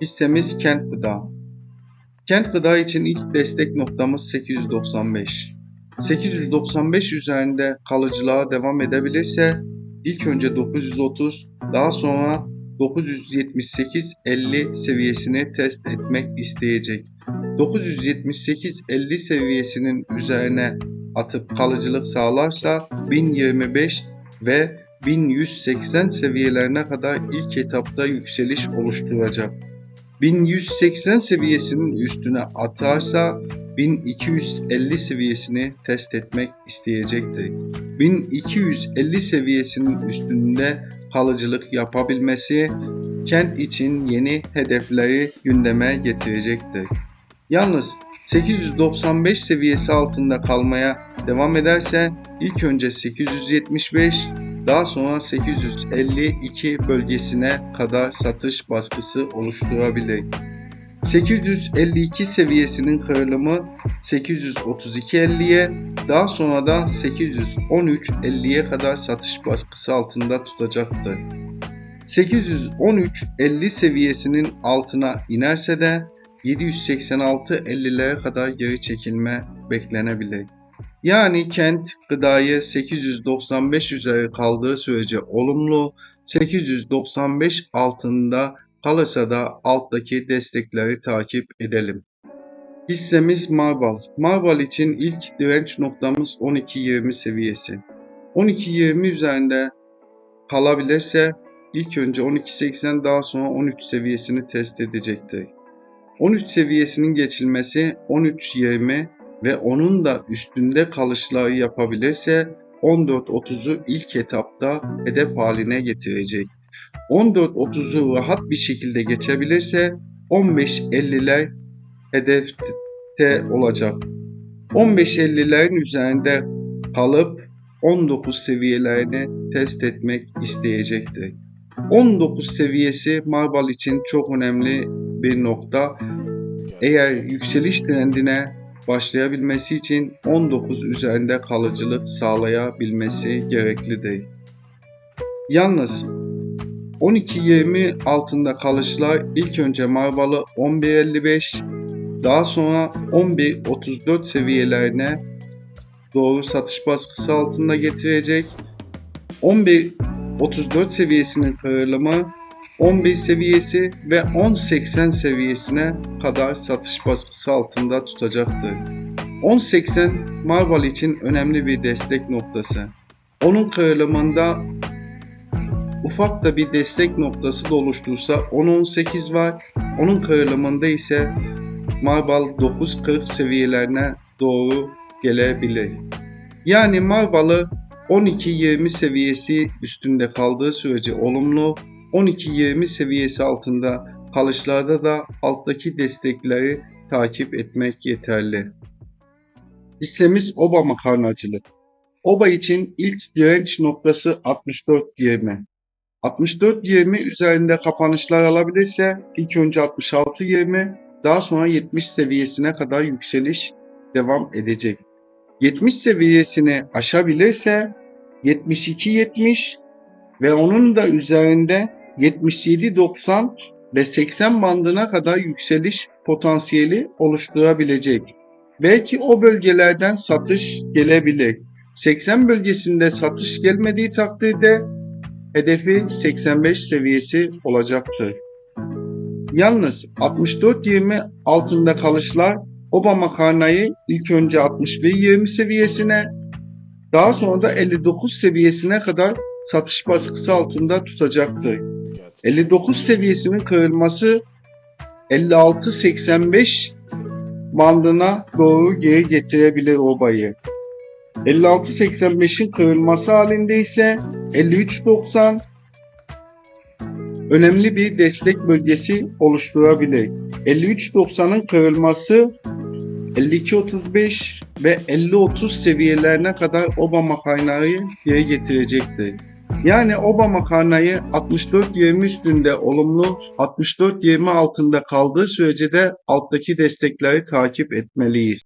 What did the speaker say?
Hissemiz kent gıda. Kent gıda için ilk destek noktamız 895. 895 üzerinde kalıcılığa devam edebilirse ilk önce 930 daha sonra 978-50 seviyesini test etmek isteyecek. 978-50 seviyesinin üzerine atıp kalıcılık sağlarsa 1025 ve 1180 seviyelerine kadar ilk etapta yükseliş oluşturacak. 1180 seviyesinin üstüne atarsa 1250 seviyesini test etmek isteyecektir. 1250 seviyesinin üstünde kalıcılık yapabilmesi kent için yeni hedefleri gündeme getirecektir. Yalnız 895 seviyesi altında kalmaya devam ederse ilk önce 875 daha sonra 852 bölgesine kadar satış baskısı oluşturabilir. 852 seviyesinin kırılımı 832.50'ye daha sonra da 813.50'ye kadar satış baskısı altında tutacaktır. 813.50 seviyesinin altına inerse de 786.50'lere kadar geri çekilme beklenebilir. Yani kent gıdayı 895 üzeri kaldığı sürece olumlu, 895 altında kalırsa da alttaki destekleri takip edelim. Hissemiz Marval. Marval için ilk direnç noktamız 12.20 seviyesi. 12.20 üzerinde kalabilirse ilk önce 12.80 daha sonra 13 seviyesini test edecektir. 13 seviyesinin geçilmesi 13.20 ve onun da üstünde kalışları yapabilirse 14.30'u ilk etapta hedef haline getirecek. 14.30'u rahat bir şekilde geçebilirse 15.50'ler hedefte olacak. 15.50'lerin üzerinde kalıp 19 seviyelerini test etmek isteyecektir. 19 seviyesi Marval için çok önemli bir nokta. Eğer yükseliş trendine başlayabilmesi için 19 üzerinde kalıcılık sağlayabilmesi gereklidir. Yalnız 12-20 altında kalışlar ilk önce Marval'ı 11.55 daha sonra 11.34 seviyelerine doğru satış baskısı altında getirecek. 11.34 seviyesinin kırılımı 11 seviyesi ve 10.80 seviyesine kadar satış baskısı altında tutacaktır. 10.80 Marval için önemli bir destek noktası. Onun kırılımında ufak da bir destek noktası da oluştursa 10.18 var. Onun kırılımında ise Marval 9.40 seviyelerine doğru gelebilir. Yani Marval'ı 12-20 seviyesi üstünde kaldığı sürece olumlu, 12-20 seviyesi altında kalışlarda da alttaki destekleri takip etmek yeterli. Hissemiz OBA makarnacılık. OBA için ilk direnç noktası 64.20. 64.20 üzerinde kapanışlar alabilirse ilk önce 66.20 daha sonra 70 seviyesine kadar yükseliş devam edecek. 70 seviyesini aşabilirse 72-70 ve onun da üzerinde 77-90 ve 80 bandına kadar yükseliş potansiyeli oluşturabilecek. Belki o bölgelerden satış gelebilir. 80 bölgesinde satış gelmediği takdirde hedefi 85 seviyesi olacaktır. Yalnız 64-20 altında kalışlar Oba makarnayı ilk önce 61-20 seviyesine daha sonra da 59 seviyesine kadar satış baskısı altında tutacaktır. 59 seviyesinin kırılması 56-85 bandına doğru geri getirebilir obayı. 56-85'in kırılması halinde ise 53-90 önemli bir destek bölgesi oluşturabilir. 53-90'ın kırılması 52-35 ve 50-30 seviyelerine kadar Oba makarnayı geri getirecektir. Yani Oba makarnayı 64-20 üstünde olumlu, 64-20 altında kaldığı sürece de alttaki destekleri takip etmeliyiz.